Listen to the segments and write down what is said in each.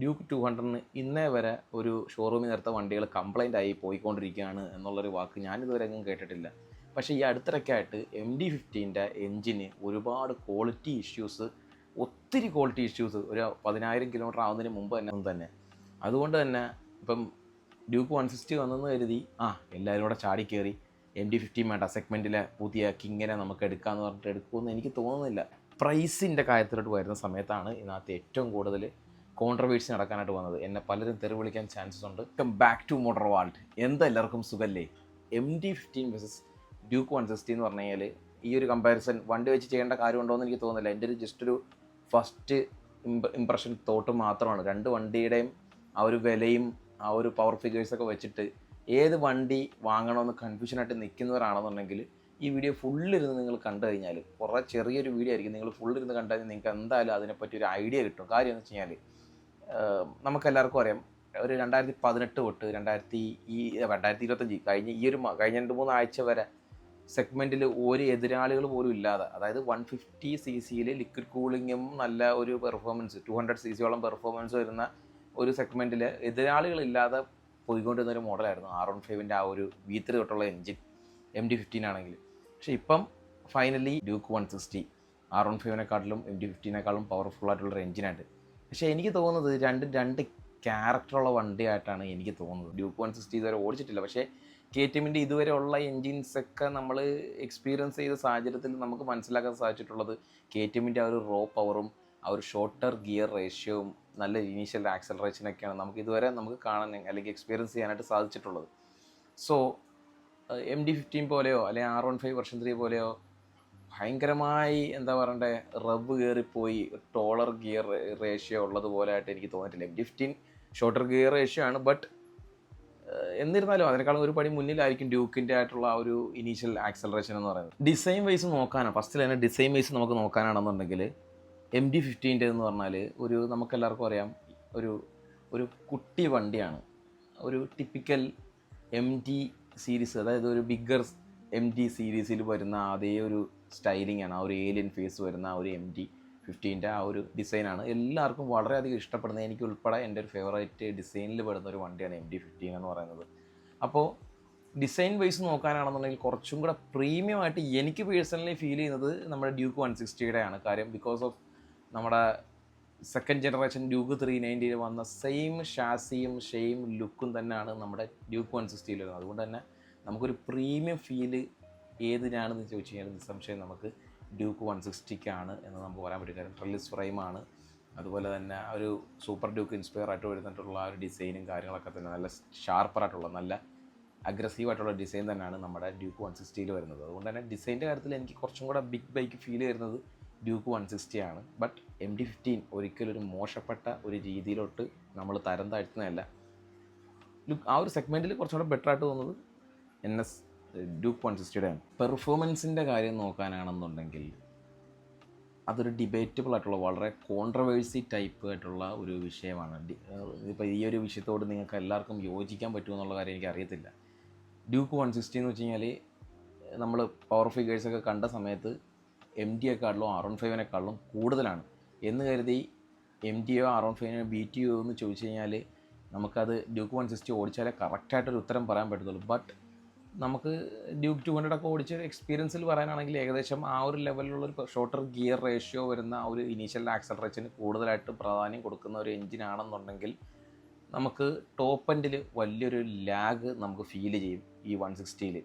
Duke to ഹൺഡ്രഡിന് ഇന്നേ വരെ ഒരു ഷോറൂമിൽ നിർത്ത വണ്ടികൾ കംപ്ലൈന്റ് ആയി പോയിക്കൊണ്ടിരിക്കുകയാണ് എന്നുള്ളൊരു വാക്ക് ഞാനിതുവരെ എങ്ങും കേട്ടിട്ടില്ല. പക്ഷേ ഈ അടുത്തിടയ്ക്കായിട്ട് എം ഡി ഫിഫ്റ്റീന്റെ എൻജിന് ഒരുപാട് ക്വാളിറ്റി ഇഷ്യൂസ് ഒത്തിരി ക്വാളിറ്റി ഇഷ്യൂസ് ഒരു പതിനായിരം കിലോമീറ്റർ ആവുന്നതിന് മുമ്പ് തന്നെ തന്നെ. അതുകൊണ്ട് തന്നെ ഇപ്പം ഡ്യൂക്ക് വൺ സിക്സ്റ്റി വന്നെന്ന് കരുതി ആ എല്ലാവരും കൂടെ ചാടി കയറി എം ഡി ഫിഫ്റ്റീൻ വേണ്ട സെഗ്മെന്റിലെ പുതിയ കിങ്ങിനെ നമുക്ക് എടുക്കാമെന്ന് പറഞ്ഞിട്ട് എടുക്കുമെന്ന് എനിക്ക് തോന്നുന്നില്ല. പ്രൈസിന്റെ കാര്യത്തിലോട്ട് വരുന്ന സമയത്താണ് ഇതിനകത്ത് ഏറ്റവും കൂടുതൽ കോൺട്രവേഴ്സി നടക്കാനായിട്ട് വന്നത്. എന്നെ പലരും തെറി വിളിക്കാൻ ചാൻസസ് ഉണ്ട്. Come back to motor world എന്താ എല്ലാവർക്കും സുഖല്ലേ? M T fifteen versus Duke one sixty എന്ന് പറഞ്ഞു കഴിഞ്ഞാൽ ഈ ഒരു കമ്പാരിസൺ വണ്ടി വെച്ച് ചെയ്യേണ്ട കാര്യമുണ്ടോ എന്ന് എനിക്ക് തോന്നുന്നില്ല. എന്റെ ഒരു ജസ്റ്റ് ഒരു ഫസ്റ്റ് ഇംപ്രഷൻ തോട്ട് മാത്രമാണ്. രണ്ട് വണ്ടിയുടെയും ആ ഒരു വിലയും ആ ഒരു പവർ ഫിഗേഴ്സൊക്കെ വെച്ചിട്ട് ഏത് വണ്ടി വാങ്ങണമെന്ന് കൺഫ്യൂഷനായിട്ട് നിൽക്കുന്നവരാണെന്നുണ്ടെങ്കിൽ ഈ വീഡിയോ ഫുള്ളിരുന്ന് നിങ്ങൾ കണ്ടു കഴിഞ്ഞാൽ കുറേ ചെറിയൊരു വീഡിയോ ആയിരിക്കും. നിങ്ങൾ ഫുള്ളിരുന്ന് കണ്ടു കഴിഞ്ഞാൽ നിങ്ങൾക്ക് എന്തായാലും അതിനെപ്പറ്റി ഒരു ഐഡിയ കിട്ടും. കാര്യം എന്ന് വെച്ച് കഴിഞ്ഞാൽ നമുക്കെല്ലാവർക്കും അറിയാം. ഒരു രണ്ടായിരത്തി പതിനെട്ട് തൊട്ട് രണ്ടായിരത്തി ഈ രണ്ടായിരത്തി ഇരുപത്തഞ്ച് കഴിഞ്ഞ ഈ ഒരു കഴിഞ്ഞ രണ്ട് മൂന്ന് ആഴ്ച വരെ സെഗ്മെന്റിൽ ഒരു എതിരാളികൾ പോലും ഇല്ലാതെ അതായത് വൺ ഫിഫ്റ്റി സി സിയിൽ ലിക്വിഡ് കൂളിങ്ങും നല്ല ഒരു പെർഫോമൻസ് ടു ഹൺഡ്രഡ് സി സിയോളം പെർഫോമൻസ് വരുന്ന ഒരു സെഗ്മെന്റിൽ എതിരാളികളില്ലാതെ പോയിക്കൊണ്ടിരുന്ന ഒരു മോഡലായിരുന്നു ആർ വൺ ഫൈവിന്റെ ആ ഒരു വി ത്രീ തൊട്ടുള്ള എൻജിൻ എം ഡി ഫിഫ്റ്റീൻ ആണെങ്കിൽ. പക്ഷേ ഇപ്പം finally Duke one sixty R one ഫൈവിനെക്കാട്ടിലും M D ഫിഫ്റ്റീനേക്കാളും പവർഫുൾ ആയിട്ടുള്ളൊരു എഞ്ചിനായിട്ട് പക്ഷേ എനിക്ക് തോന്നുന്നത് രണ്ടും രണ്ട് ക്യാരക്ടറുള്ള വണ്ടിയായിട്ടാണ് എനിക്ക് തോന്നുന്നത്. ഡ്യൂക്ക് വൺ സിക്സ്റ്റി ഇതുവരെ ഓടിച്ചിട്ടില്ല. പക്ഷേ കെ ടി എമ്മിന്റെ ഇതുവരെ ഉള്ള എൻജിൻസ് ഒക്കെ നമ്മൾ എക്സ്പീരിയൻസ് ചെയ്ത സാഹചര്യത്തിൽ നമുക്ക് മനസ്സിലാക്കാൻ സാധിച്ചിട്ടുള്ളത് കെ ടി എമ്മിന്റെ ആ ഒരു റോ പവറും ആ ഒരു ഷോർട്ടർ ഗിയർ റേഷ്യവും നല്ല ഇനീഷ്യൽ ആക്സലറേഷനൊക്കെയാണ് നമുക്ക് ഇതുവരെ നമുക്ക് കാണാൻ അല്ലെങ്കിൽ എക്സ്പീരിയൻസ് ചെയ്യാനായിട്ട് സാധിച്ചിട്ടുള്ളത്. സോ എം ഡി ഫിഫ്റ്റീൻ പോലെയോ അല്ലെങ്കിൽ R one five version three പോലെയോ ഭയങ്കരമായി എന്താ പറയണ്ടേ റബ്ബ് കയറിപ്പോയി ടോളർ ഗിയർ റേഷ്യോ ഉള്ളതുപോലെ ആയിട്ട് എനിക്ക് തോന്നിയിട്ടില്ല. Given the shorter gear ratio ആണ് ബട്ട് എന്നിരുന്നാലും അതിനേക്കാളും ഒരു പടി മുന്നിലായിരിക്കും ഡ്യൂക്കിന്റെ ആയിട്ടുള്ള ആ ഒരു ഇനീഷ്യൽ ആക്സലറേഷൻ എന്ന് പറയുന്നത്. ഡിസൈൻ വൈസ് നോക്കാനാണ് ഫസ്റ്റിൽ തന്നെ ഡിസൈൻ വൈസ് നമുക്ക് നോക്കാനാണെന്നുണ്ടെങ്കിൽ എം ഡി ഫിഫ്റ്റീന്റെ എന്ന് പറഞ്ഞാൽ ഒരു നമുക്കെല്ലാവർക്കും അറിയാം ഒരു ഒരു കുട്ടി വണ്ടിയാണ്. ഒരു ടിപ്പിക്കൽ എം ടി സീരീസ് അതായത് ഒരു ബിഗ്ഗർ എം ടി സീരീസിൽ വരുന്ന അതേ ഒരു സ്റ്റൈലിംഗ് ആണ്. ആ ഒരു ഏലിയൻ ഫേസ് വരുന്ന ആ ഒരു എം ടി ഫിഫ്റ്റീന്റെ ആ ഒരു ഡിസൈനാണ് എല്ലാവർക്കും വളരെയധികം ഇഷ്ടപ്പെടുന്നത് എനിക്ക് ഉൾപ്പെടെ എന്റെ ഒരു ഫേവറേറ്റ് ഡിസൈനിൽ പെടുന്ന ഒരു വണ്ടിയാണ് എം ഡി ഫിഫ്റ്റീൻ എന്ന് പറയുന്നത്. അപ്പോൾ ഡിസൈൻ വൈസ് നോക്കാനാണെന്നുണ്ടെങ്കിൽ കുറച്ചും കൂടെ പ്രീമിയം ആയിട്ട് എനിക്ക് പേഴ്സണലി ഫീൽ ചെയ്യുന്നത് നമ്മുടെ ഡ്യൂക്ക് വൺ സിക്സ്റ്റിയുടെ ആണ്. കാര്യം ബിക്കോസ് ഓഫ് നമ്മുടെ സെക്കൻഡ് ജനറേഷൻ ഡ്യൂക്ക് ത്രീ നയന്റിയിൽ വന്ന സെയിം ഷാസിയും സെയിം ലുക്കും തന്നെയാണ് നമ്മുടെ ഡ്യൂക്ക് വൺ സിക്സ്റ്റിയിൽ വരുന്നത്. അതുകൊണ്ട് തന്നെ നമുക്കൊരു പ്രീമിയം ഫീൽ ഏതിനാണെന്ന് ചോദിച്ചു കഴിഞ്ഞാൽ നിസ്സംശയം നമുക്ക് ഡ്യൂക്ക് വൺ സിക്സ്റ്റിക്കാണ് എന്ന് നമുക്ക് പറയാൻ പറ്റും കാരണം ട്രെല്ലിസ് ഫ്രെയിമാണ് അതുപോലെ തന്നെ ഒരു സൂപ്പർ ഡ്യൂക്ക് ഇൻസ്പയർ ആയിട്ട് വരുന്നിട്ടുള്ള ഒരു ഡിസൈനും കാര്യങ്ങളൊക്കെ തന്നെ നല്ല ഷാർപ്പറായിട്ടുള്ള നല്ല അഗ്രസീവ് ആയിട്ടുള്ള ഡിസൈൻ തന്നെയാണ് നമ്മുടെ ഡ്യൂക്ക് വൺ സിക്സ്റ്റിയിൽ വരുന്നത്. അതുകൊണ്ട് തന്നെ ഡിസൈന്റെ കാര്യത്തിൽ എനിക്ക് കുറച്ചും കൂടെ ബിഗ് ബൈക്ക് ഫീൽ ചെയ്യുന്നത് ഡ്യൂക്ക് വൺ സിക്സ്റ്റി ആണ് ബട്ട് എം ഡി ഫിഫ്റ്റീൻ ഒരിക്കലും ഒരു മോശപ്പെട്ട ഒരു രീതിയിലോട്ട് നമ്മൾ തരം താഴ്ത്തുന്നതല്ല. ലുക്ക് ആ ഒരു സെഗ്മെന്റിൽ കുറച്ചുകൂടെ ബെറ്റർ ആയിട്ട് തോന്നുന്നത് എൻ എസ് ഡ്യൂക്ക് വൺ സിക്സ്റ്റിയുടെ ആണ് പെർഫോമൻസിന്റെ കാര്യം നോക്കാനാണെന്നുണ്ടെങ്കിൽ അതൊരു ഡിബേറ്റബിൾ ആയിട്ടുള്ള വളരെ കോൺട്രവേഴ്സി ടൈപ്പ് ആയിട്ടുള്ള ഒരു വിഷയമാണ്. ഇപ്പോൾ ഈ ഒരു വിഷയത്തോട് നിങ്ങൾക്ക് എല്ലാവർക്കും യോജിക്കാൻ പറ്റുമെന്നുള്ള കാര്യം എനിക്ക് അറിയത്തില്ല. ഡ്യൂക്ക് വൺ സിക്സ്റ്റി എന്ന് വെച്ച് കഴിഞ്ഞാൽ നമ്മൾ പവർ ഫിഗേഴ്സൊക്കെ കണ്ട സമയത്ത് എം ഡിയെക്കാളും ആർ വൺ ഫൈവിനെക്കാളും കൂടുതലാണ്. എന്ന് കരുതി എം ഡിയോ ആർ വൺ ഫൈവിനോ ടി ഒ എന്ന് ചോദിച്ചു കഴിഞ്ഞാൽ നമുക്കത് ഡ്യൂക്ക് വൺ സിക്സ്റ്റി ഓടിച്ചാലേ കറക്റ്റായിട്ടൊരു ഉത്തരം പറയാൻ പറ്റത്തുള്ളൂ. ബട്ട് നമുക്ക് ഡ്യൂക്ക് ടു ഹൺഡ്രഡ് ഒക്കെ ഓടിച്ച് എക്സ്പീരിയൻസിൽ പറയാനാണെങ്കിൽ ഏകദേശം ആ ഒരു ലെവലിലുള്ള ഒരു ഷോർട്ടർ ഗിയർ റേഷ്യോ വരുന്ന ആ ഒരു ഇനീഷ്യൽ ആക്സലറേഷന് കൂടുതലായിട്ട് പ്രാധാന്യം കൊടുക്കുന്ന ഒരു എഞ്ചിനാണെന്നുണ്ടെങ്കിൽ നമുക്ക് ടോപ്പ് എൻഡിൽ വലിയൊരു ലാഗ് നമുക്ക് ഫീൽ ചെയ്യും ഈ വൺ സിക്സ്റ്റിയിൽ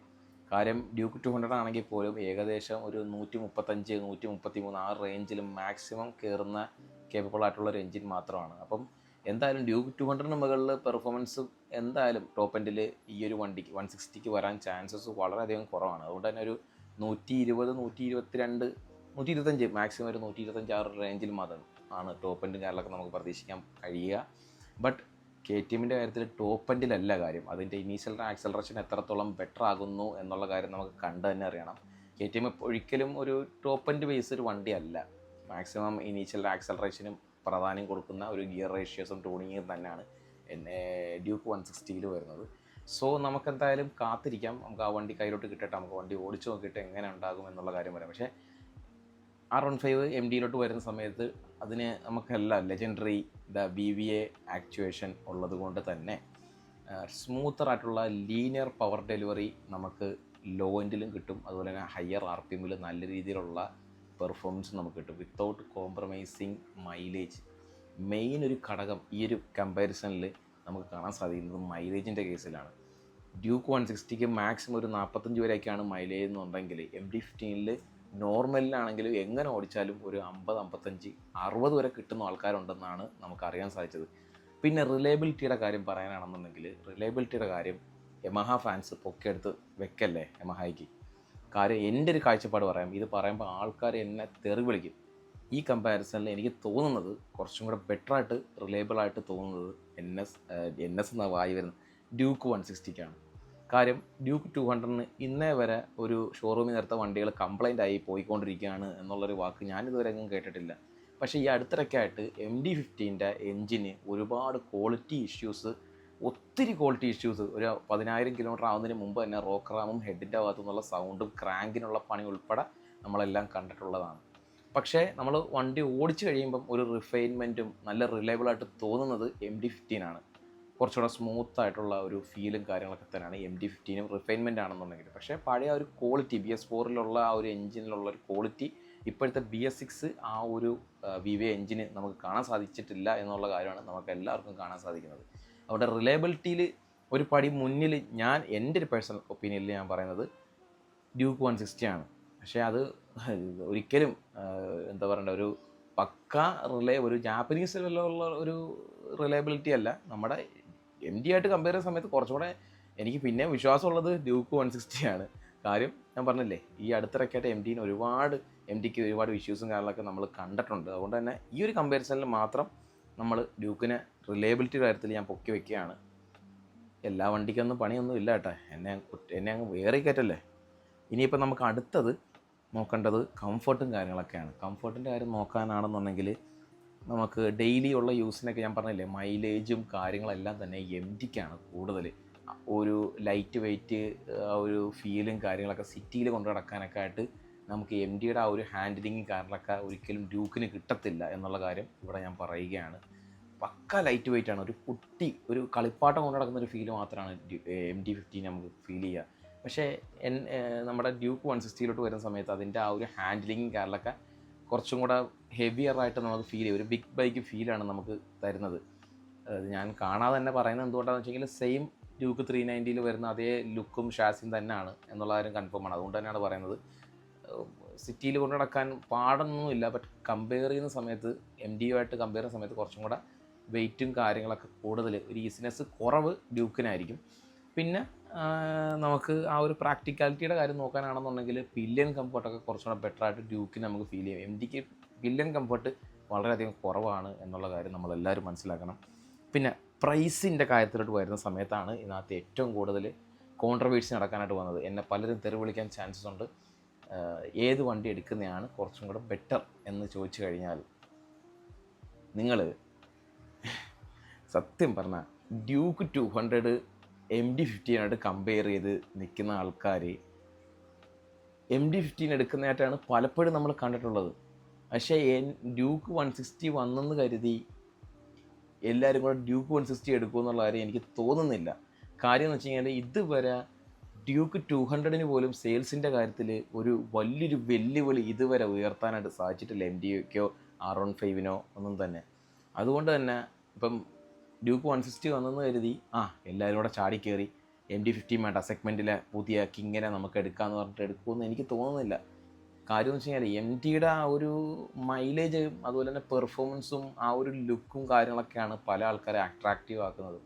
കാര്യം ഡ്യൂക്ക് ടു ഹൺഡ്രഡ് ആണെങ്കിൽ പോലും ഏകദേശം ഒരു നൂറ്റി മുപ്പത്തഞ്ച് നൂറ്റി മുപ്പത്തി മൂന്ന് ആ റേഞ്ചിൽ മാക്സിമം കയറുന്ന കേപ്പബിൾ ആയിട്ടുള്ള ഒരു എഞ്ചിൻ മാത്രമാണ്. അപ്പം എന്തായാലും ഡ്യൂക്ക് ടു ഹൺഡ്രഡിന് മുകളിൽ പെർഫോമൻസ് എന്തായാലും ടോപ്പ് എൻഡിൽ ഈ ഒരു വണ്ടിക്ക് വൺ സിക്സ്റ്റിക്ക് വരാൻ ചാൻസസ് വളരെയധികം കുറവാണ്. അതുകൊണ്ട് തന്നെ ഒരു നൂറ്റി ഇരുപത് നൂറ്റി ഇരുപത്തിരണ്ട് നൂറ്റി ഇരുപത്തഞ്ച് മാക്സിമം ഒരു നൂറ്റി ഇരുപത്തഞ്ച് ആ റേഞ്ചിൽ മാത്രം ആണ് ടോപ്പ് എൻഡും കാര്യങ്ങളൊക്കെ നമുക്ക് പ്രതീക്ഷിക്കാൻ കഴിയുക. ബട്ട് കെ ടി എമ്മിന്റെ കാര്യത്തിൽ ടോപ്പ് എൻഡിലല്ല കാര്യം. അതിന്റെ ഇനീഷ്യൽ ആക്സലറേഷൻ എത്രത്തോളം ബെറ്റർ ആകുന്നു എന്നുള്ള കാര്യം നമുക്ക് കണ്ടു തന്നെ അറിയണം. കെ ടി എം ഒരിക്കലും ഒരു ടോപ്പ് എൻഡ് ബേസ് ഒരു വണ്ടിയല്ല മാക്സിമം ഇനീഷ്യൽ ആക്സലറേഷനും പ്രാധാന്യം കൊടുക്കുന്ന ഒരു ഗിയർ റേഷ്യോസും ട്യൂണിങ്ങും തന്നെയാണ് എന്നെ ഡ്യൂക്ക് വൺ സിക്സ്റ്റിയിൽ വരുന്നത്. സോ നമുക്കെന്തായാലും കാത്തിരിക്കാം. നമുക്ക് ആ വണ്ടി കയ്യിലോട്ട് കിട്ടട്ടെ. നമുക്ക് വണ്ടി ഓടിച്ചു നോക്കിയിട്ട് എങ്ങനെ ഉണ്ടാകും എന്നുള്ള കാര്യം പറയാം. പക്ഷേ ആർ വൺ ഫൈവ് എം ഡിയിലോട്ട് വരുന്ന സമയത്ത് അതിന് നമുക്കെല്ലാം legendary the V V A actuation ഉള്ളത് കൊണ്ട് തന്നെ സ്മൂത്തർ ആയിട്ടുള്ള ലീനിയർ പവർ ഡെലിവറി നമുക്ക് ലോ എൻഡിലും കിട്ടും. അതുപോലെ തന്നെ ഹയർ ആർ പി എമ്മിൽ നല്ല രീതിയിലുള്ള പെർഫോമൻസ് നമുക്ക് കിട്ടും. വിത്തൗട്ട് കോംപ്രമൈസിങ് മൈലേജ് മെയിൻ ഒരു ഘടകം ഈ ഒരു കമ്പാരിസണിൽ നമുക്ക് കാണാൻ സാധിക്കുന്നത് മൈലേജിന്റെ കേസിലാണ് ഡ്യൂക്ക് വൺ സിക്സ്റ്റിക്ക് മാക്സിമം ഒരു നാൽപ്പത്തഞ്ച് വരെയൊക്കെയാണ് മൈലേജ് എന്നുണ്ടെങ്കിൽ എം ഡി ഫിഫ്റ്റീനിൽ നോർമലിലാണെങ്കിലും എങ്ങനെ ഓടിച്ചാലും ഒരു അമ്പത് അമ്പത്തഞ്ച് അറുപത് വരെ കിട്ടുന്ന ആൾക്കാരുണ്ടെന്നാണ് നമുക്ക് അറിയാൻ സാധിച്ചത്. പിന്നെ റിലയബിലിറ്റിയുടെ കാര്യം പറയാനാണെന്നുണ്ടെങ്കിൽ റിലയബിലിറ്റിയുടെ കാര്യം യമഹ ഫാൻസ് പൊക്കെടുത്ത് വെക്കല്ലേ യമഹായ്ക്ക്? കാര്യം എന്റെ ഒരു കാഴ്ചപ്പാട് പറയാം. ഇത് പറയുമ്പോൾ ആൾക്കാർ എന്നെ തെറി വിളിക്കും. ഈ കമ്പാരിസണിൽ എനിക്ക് തോന്നുന്നത് കുറച്ചും കൂടെ ബെറ്ററായിട്ട് റിലയബിൾ ആയിട്ട് തോന്നുന്നത് എൻ എസ് എൻ എസ് എന്ന വായി വരുന്ന ഡ്യൂക്ക് വൺ സിക്സ്റ്റിക്കാണ് കാര്യം ഡ്യൂക്ക് ടു ഹൺഡ്രഡിന് ഇന്നേ വരെ ഒരു ഷോറൂമിൽ നിർത്ത വണ്ടികൾ കംപ്ലൈന്റ് ആയി പോയിക്കൊണ്ടിരിക്കുകയാണ് എന്നുള്ളൊരു വാക്ക് ഞാനിതുവരെ എങ്ങും കേട്ടിട്ടില്ല. പക്ഷേ ഈ അടുത്തിടയ്ക്കായിട്ട് എം ഡി ഫിഫ്റ്റീന്റെ എൻജിന് ഒരുപാട് ക്വാളിറ്റി ഇഷ്യൂസ് ഒത്തിരി ക്വാളിറ്റി ഇഷ്യൂസ് ഒരു പതിനായിരം കിലോമീറ്റർ ആവുന്നതിന് മുമ്പ് തന്നെ റോക്ക് റാമും ഹെഡിന്റെ ഭാഗത്തു നിന്നുള്ള സൗണ്ടും ക്രാങ്കിനുള്ള പണി ഉൾപ്പെടെ നമ്മളെല്ലാം കണ്ടിട്ടുള്ളതാണ്. പക്ഷേ നമ്മൾ വണ്ടി ഓടിച്ചു കഴിയുമ്പം ഒരു റിഫൈൻമെന്റും നല്ല റിലയബിളായിട്ട് തോന്നുന്നത് എം ഡി ഫിഫ്റ്റീനാണ് കുറച്ചുകൂടെ സ്മൂത്ത് ആയിട്ടുള്ള ഒരു ഫീലും കാര്യങ്ങളൊക്കെ തന്നെയാണ് എം ഡി ഫിഫ്റ്റീനും റിഫൈൻമെന്റ് ആണെന്നുണ്ടെങ്കിൽ. പക്ഷേ പഴയ ഒരു ക്വാളിറ്റി ബി എസ് ഫോറിലുള്ള ആ ഒരു എഞ്ചിനിലുള്ള ഒരു ക്വാളിറ്റി ഇപ്പോഴത്തെ ബി എസ് സിക്സ് ആ ഒരു വി വി എഞ്ചിന് നമുക്ക് കാണാൻ സാധിച്ചിട്ടില്ല എന്നുള്ള കാര്യമാണ് നമുക്ക് എല്ലാവർക്കും കാണാൻ സാധിക്കുന്നത്. അവിടെ റിലയബിലിറ്റിയിൽ ഒരു പടി മുന്നിൽ ഞാൻ എന്റെ ഒരു പേഴ്സണൽ ഒപ്പീനിയനിൽ ഞാൻ പറയുന്നത് ഡ്യൂക്ക് വൺ സിക്സ്റ്റി ആണ്. പക്ഷേ അത് ഒരിക്കലും എന്താ പറയണ്ട ഒരു പക്ക റിലേ ഒരു ജാപ്പനീസ് ലെവലുള്ള ഒരു റിലയബിലിറ്റി അല്ല. നമ്മുടെ എം ഡി ആയിട്ട് കമ്പയർ ചെയ്യുന്ന സമയത്ത് കുറച്ചുകൂടെ എനിക്ക് പിന്നെ വിശ്വാസമുള്ളത് ഡ്യൂക്ക് വൺ സിക്സ്റ്റിയാണ് കാര്യം ഞാൻ പറഞ്ഞില്ലേ ഈ അടുത്തിടയ്ക്കായിട്ട് എം ഡിന് ഒരുപാട് എം ഡിക്ക് ഒരുപാട് ഇഷ്യൂസും കാര്യങ്ങളൊക്കെ നമ്മൾ കണ്ടിട്ടുണ്ട്. അതുകൊണ്ട് തന്നെ ഈ ഒരു കമ്പാരിസണിൽ മാത്രം നമ്മൾ ഡ്യൂക്കിനെ റിലയബിലിറ്റി കാര്യത്തിൽ ഞാൻ പൊക്കി വെക്കുകയാണ്. എല്ലാ വണ്ടിക്കൊന്നും പണിയൊന്നും ഇല്ല കേട്ടോ. എന്നെ എന്നെ അങ്ങ് വേറെ കയറ്റല്ലേ? ഇനിയിപ്പോൾ നമുക്ക് അടുത്തത് നോക്കേണ്ടത് കംഫർട്ടും കാര്യങ്ങളൊക്കെയാണ്. കംഫർട്ടിന്റെ കാര്യം നോക്കാനാണെന്നുണ്ടെങ്കിൽ നമുക്ക് ഡെയിലി ഉള്ള യൂസിനൊക്കെ ഞാൻ പറഞ്ഞില്ലേ മൈലേജും കാര്യങ്ങളെല്ലാം തന്നെ എം ഡിക്കാണ് കൂടുതൽ ഒരു ലൈറ്റ് വെയ്റ്റ് ഒരു ഫീലും കാര്യങ്ങളൊക്കെ സിറ്റിയിൽ കൊണ്ടു നടക്കാനൊക്കെ ആയിട്ട് നമുക്ക് എം ഡിയുടെ ആ ഒരു ഹാൻഡിലിംഗ് കാരണമൊക്കെ ഒരിക്കലും ഡ്യൂക്കിന് കിട്ടത്തില്ല എന്നുള്ള കാര്യം ഇവിടെ ഞാൻ പറയുകയാണ്. പക്ക ലൈറ്റ് വെയിറ്റ് ആണ്. ഒരു കുട്ടി ഒരു കളിപ്പാട്ടം കൊണ്ട് നടക്കുന്ന ഒരു ഫീൽ മാത്രമാണ് എം ഡി ഫിഫ്റ്റീൻ നമുക്ക് ഫീൽ ചെയ്യുക. പക്ഷേ എൻ നമ്മുടെ ഡ്യൂക്ക് വൺ സിക്സ്റ്റിയിലോട്ട് വരുന്ന സമയത്ത് അതിന്റെ ആ ഒരു ഹാൻഡിലിങ്ങും കാരണമൊക്കെ കുറച്ചും കൂടെ ഹെവിയറായിട്ട് നമുക്ക് ഫീൽ ചെയ്യും. ഒരു ബിഗ് ബൈക്ക് ഫീലാണ് നമുക്ക് തരുന്നത്. ഞാൻ കാണാതെ തന്നെ പറയുന്നത് എന്തുകൊണ്ടാണെന്ന് വെച്ചെങ്കിൽ സെയിം ഡ്യൂക്ക് ത്രീ നയന്റിയിൽ വരുന്ന അതേ ലുക്കും ഷാസിയും തന്നെയാണ് എന്നുള്ള കാര്യം കൺഫേം ആണ്. അതുകൊണ്ട് തന്നെയാണ് പറയുന്നത്. സിറ്റിയിൽ കൊണ്ടു നടക്കാൻ പാടൊന്നുമില്ല. ബട്ട് കമ്പയർ ചെയ്യുന്ന സമയത്ത് എം ഡി ആയിട്ട് കമ്പയർ ചെയ്യുന്ന സമയത്ത് കുറച്ചും കൂടെ വെയിറ്റും കാര്യങ്ങളൊക്കെ കൂടുതൽ ഒരു ഈസിനെസ് കുറവ് ഡ്യൂക്കിനായിരിക്കും. പിന്നെ നമുക്ക് ആ ഒരു പ്രാക്ടിക്കാലിറ്റിയുടെ കാര്യം നോക്കാനാണെന്നുണ്ടെങ്കിൽ പില്യൻ കംഫർട്ടൊക്കെ കുറച്ചുകൂടെ ബെറ്റർ ആയിട്ട് ഡ്യൂക്കിന് നമുക്ക് ഫീൽ ചെയ്യാം. എം ഡിക്ക് പില്യൻ കംഫർട്ട് വളരെയധികം കുറവാണ് എന്നുള്ള കാര്യം നമ്മളെല്ലാവരും മനസ്സിലാക്കണം. പിന്നെ പ്രൈസിന്റെ കാര്യത്തിലോട്ട് വരുന്ന സമയത്താണ് ഇതിനകത്ത് ഏറ്റവും കൂടുതൽ കോൺട്രവേഴ്സി നടക്കാനായിട്ട് വന്നത് എന്നെ പലരും തെറി വിളിക്കാൻ ചാൻസസ് ഉണ്ട്. ഏത് വണ്ടി എടുക്കുന്നതാണ് കുറച്ചും കൂടെ ബെറ്റർ എന്ന് ചോദിച്ചു കഴിഞ്ഞാൽ നിങ്ങൾ സത്യം പറഞ്ഞാൽ Duke two hundred M T ഫിഫ്റ്റീനായിട്ട് compare ചെയ്ത് നിൽക്കുന്ന ആൾക്കാർ എം ഡി ഫിഫ്റ്റീൻ എടുക്കുന്നതായിട്ടാണ് പലപ്പോഴും നമ്മൾ കണ്ടിട്ടുള്ളത്. പക്ഷേ എൻ ഡ്യൂക്ക് വൺ സിക്സ്റ്റി വന്നെന്ന് കരുതി എല്ലാവരും കൂടെ ഡ്യൂക്ക് വൺ സിക്സ്റ്റി എടുക്കുമെന്നുള്ള കാര്യം എനിക്ക് തോന്നുന്നില്ല. കാര്യം എന്ന് വെച്ച് കഴിഞ്ഞാൽ ഇതുവരെ ഡ്യൂക്ക് ടു ഹൺഡ്രഡിന് പോലും സെയിൽസിന്റെ കാര്യത്തിൽ ഒരു വലിയൊരു വെല്ലുവിളി ഇതുവരെ ഉയർത്താനായിട്ട് സാധിച്ചിട്ടില്ല എം ഡിക്കോ ആർ വൺ ഫൈവിനോ ഒന്നും തന്നെ. അതുകൊണ്ട് തന്നെ ഇപ്പം ഡ്യൂക്ക് വൺ സിക്സ്റ്റി വന്നെന്ന് കരുതി ആ എല്ലാവരും കൂടെ ചാടി കയറി എം ഡി ഫിഫ്റ്റി വേണ്ട സെഗ്മെന്റിലെ പുതിയ കിങ്ങിനെ നമുക്ക് എടുക്കാമെന്ന് പറഞ്ഞിട്ട് എടുക്കുമെന്ന് എനിക്ക് തോന്നുന്നില്ല. കാര്യം എന്ന് വെച്ച് കഴിഞ്ഞാൽ എം ടിയുടെ ആ ഒരു മൈലേജും അതുപോലെ തന്നെ പെർഫോമൻസും ആ ഒരു ലുക്കും കാര്യങ്ങളൊക്കെയാണ് പല ആൾക്കാരെ അട്രാക്റ്റീവ് ആക്കുന്നത്.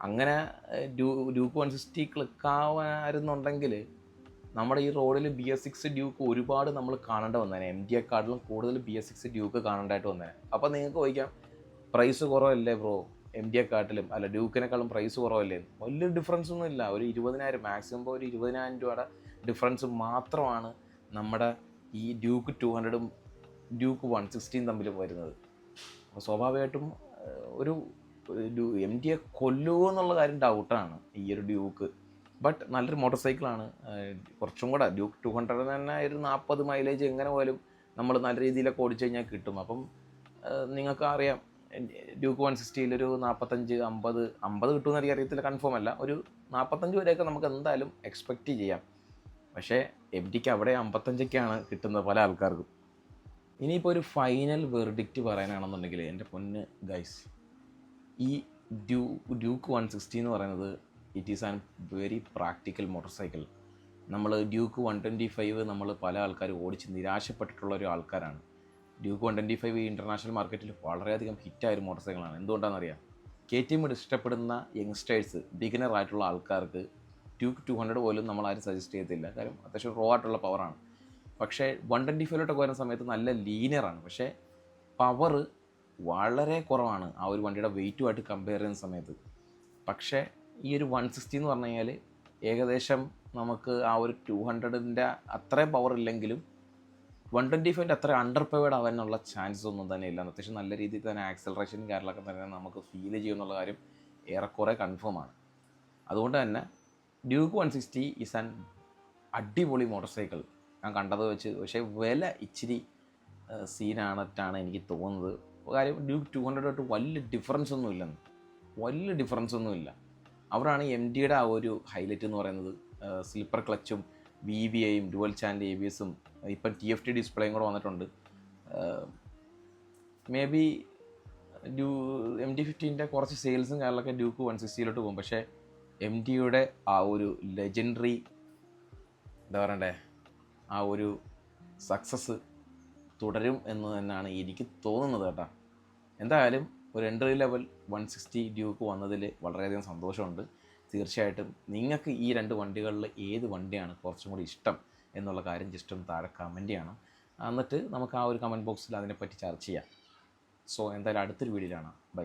അങ്ങനെ ഡ്യൂക്ക് വൺ സിക്സ്റ്റി ക്ലിക്കാവായിരുന്നുണ്ടെങ്കിൽ നമ്മുടെ ഈ റോഡിൽ ബി എസ് സിക്സ് ഡ്യൂക്ക് ഒരുപാട് നമ്മൾ കാണേണ്ട വന്നേനെ. എം ഡി എക്കാട്ടിലും കൂടുതൽ ബി എസ് സിക്സ് ഡ്യൂക്ക് കാണേണ്ടതായിട്ട് വന്നേനെ. അപ്പോൾ നിങ്ങൾക്ക് ചോദിക്കാം പ്രൈസ് കുറവല്ലേ ബ്രോ? എം ഡി എക്കാട്ടിലും അല്ല ഡ്യൂക്കിനേക്കാളും പ്രൈസ് കുറവല്ലേ? വലിയ ഡിഫറൻസ് ഒന്നും ഇല്ല. ഒരു ഇരുപതിനായിരം മാക്സിമം ഒരു ഇരുപതിനായിരം രൂപയുടെ ഡിഫറൻസ് മാത്രമാണ് നമ്മുടെ ഈ ഡ്യൂക്ക് ടു ഹൺഡ്രഡും ഡ്യൂക്ക് വൺ സിക്സ്റ്റീൻ തമ്മിൽ വരുന്നത്. അപ്പോൾ സ്വാഭാവികമായിട്ടും ഒരു എം ടിയെ കൊല്ലുമോ എന്നുള്ള കാര്യം ഡൗട്ടാണ് ഈ ഒരു ഡ്യൂക്ക്. ബട്ട് നല്ലൊരു മോട്ടോർ സൈക്കിളാണ് കുറച്ചും കൂടെ ഡ്യൂക്ക് ടു ഹൺഡ്രഡ് തന്നെ ഒരു നാൽപ്പത് മൈലേജ് എങ്ങനെ പോലും നമ്മൾ നല്ല രീതിയിലൊക്കെ ഓടിച്ചു കഴിഞ്ഞാൽ കിട്ടും. അപ്പം നിങ്ങൾക്ക് അറിയാം ഡ്യൂക്ക് വൺ സിക്സ്റ്റിയിലൊരു നാൽപ്പത്തഞ്ച് അമ്പത് അമ്പത് കിട്ടുമെന്ന് എനിക്ക് അറിയത്തില്ല കൺഫേം അല്ല. ഒരു നാൽപ്പത്തഞ്ച് വരെയൊക്കെ നമുക്ക് എന്തായാലും എക്സ്പെക്റ്റ് ചെയ്യാം. പക്ഷേ എം ടിക്ക് അവിടെ അമ്പത്തഞ്ചൊക്കെയാണ് കിട്ടുന്നത് പല ആൾക്കാർക്കും. ഇനിയിപ്പോൾ ഒരു ഫൈനൽ വെർഡിക്റ്റ് പറയാനാണെന്നുണ്ടെങ്കിൽ എന്റെ പൊന്ന് ഗൈസ് ഈ ഡ്യൂ ഡ്യൂക്ക് വൺ സിക്സ്റ്റി എന്ന് പറയുന്നത് it is an very practical motorcycle നമ്മൾ ഡ്യൂക്ക് വൺ ട്വന്റി ഫൈവ് നമ്മൾ പല ആൾക്കാർ ഓടിച്ച് നിരാശപ്പെട്ടിട്ടുള്ള ഒരു ആൾക്കാരാണ്. Duke one twenty five international മാർക്കറ്റിൽ വളരെയധികം ഹിറ്റായ ഒരു മോട്ടോർ സൈക്കിളാണ് എന്തുകൊണ്ടാണെന്നറിയാം? കെ ടി എം ഇഷ്ടപ്പെടുന്ന യങ്സ്റ്റേഴ്സ് ബിഗിനർ ആയിട്ടുള്ള ആൾക്കാർക്ക് ഡ്യൂക്ക് ടു ഹൺഡ്രഡ് പോലും നമ്മൾ ആരും സജസ്റ്റ് ചെയ്യത്തില്ല. കാര്യം അത്യാവശ്യം റോ ആയിട്ടുള്ള പവറാണ് പക്ഷേ വൺ ട്വന്റി ഫൈവിലോട്ടൊക്കെ വരുന്ന സമയത്ത് നല്ല ലീനിയറാണ് പക്ഷേ പവർ വളരെ കുറവാണ് ആ ഒരു വണ്ടിയുടെ വെയിറ്റുമായിട്ട് കമ്പയർ ചെയ്യുന്ന സമയത്ത്. പക്ഷേ ഈ ഒരു വൺ സിക്സ്റ്റി എന്ന് പറഞ്ഞു കഴിഞ്ഞാൽ ഏകദേശം നമുക്ക് ആ ഒരു ടു ഹൺഡ്രഡിന്റെ അത്രയും പവർ ഇല്ലെങ്കിലും വൺ ട്വന്റി ഫൈവിന്റെ അത്ര അണ്ടർ പവേഡ് ആവാനുള്ള ചാൻസ് ഒന്നും തന്നെ ഇല്ല. അത്യാവശ്യം നല്ല രീതിയിൽ തന്നെ ആക്സലറേഷൻ കാര്യങ്ങളൊക്കെ തന്നെ നമുക്ക് ഫീൽ ചെയ്യുമെന്നുള്ള കാര്യം ഏറെക്കുറെ കൺഫേം ആണ്. അതുകൊണ്ട് തന്നെ Duke one sixty is an അടിപൊളി മോട്ടോർ സൈക്കിൾ ഞാൻ കണ്ടത് വെച്ച് പക്ഷേ വില ഇച്ചിരി സീനാണിട്ടാണ് എനിക്ക് തോന്നുന്നത്. കാര്യം ഡ്യൂക്ക് ടു ഹൺഡ്രഡ് തൊട്ട് വലിയ ഡിഫറൻസ് ഒന്നും ഇല്ലെന്ന്. വലിയ ഡിഫറൻസ് ഒന്നുമില്ല അവിടാണ് എം ഡിയുടെ ആ ഒരു ഹൈലൈറ്റ് എന്ന് പറയുന്നത്. സ്ലിപ്പർ ക്ലച്ചും വി വി ഐയും ഡുവൽ ചാനൽ എ ബി എസും ഇപ്പം ടി എഫ് ടി ഡിസ്പ്ലേയും കൂടെ വന്നിട്ടുണ്ട്. Maybe due M T ഫിഫ്റ്റീന്റെ കുറച്ച് സെയിൽസും കാര്യങ്ങളൊക്കെ ഡ്യൂക്ക് വൺ സിക്സ്റ്റിയിലോട്ട് പോകും. പക്ഷേ എം ഡിയുടെ ആ ഒരു ലെജൻഡറി എന്താ പറയണ്ടേ? ആ ഒരു സക്സസ് തുടരും എന്ന് തന്നെയാണ് എനിക്ക് തോന്നുന്നത് കേട്ടോ. എന്തായാലും ഒരു entry level one sixty Duke വന്നതിൽ വളരെയധികം സന്തോഷമുണ്ട്. തീർച്ചയായിട്ടും നിങ്ങൾക്ക് ഈ രണ്ട് വണ്ടികളിൽ ഏത് വണ്ടിയാണ് കുറച്ചും കൂടി ഇഷ്ടം എന്നുള്ള കാര്യം ജസ്റ്റ് ഒന്ന് താഴെ കമന്റ് ചെയ്യണം. എന്നിട്ട് നമുക്ക് ആ ഒരു കമന്റ് ബോക്സിൽ അതിനെപ്പറ്റി ചർച്ച ചെയ്യാം. സോ എന്തായാലും അടുത്തൊരു വീഡിയോയിലാണ് ബൈ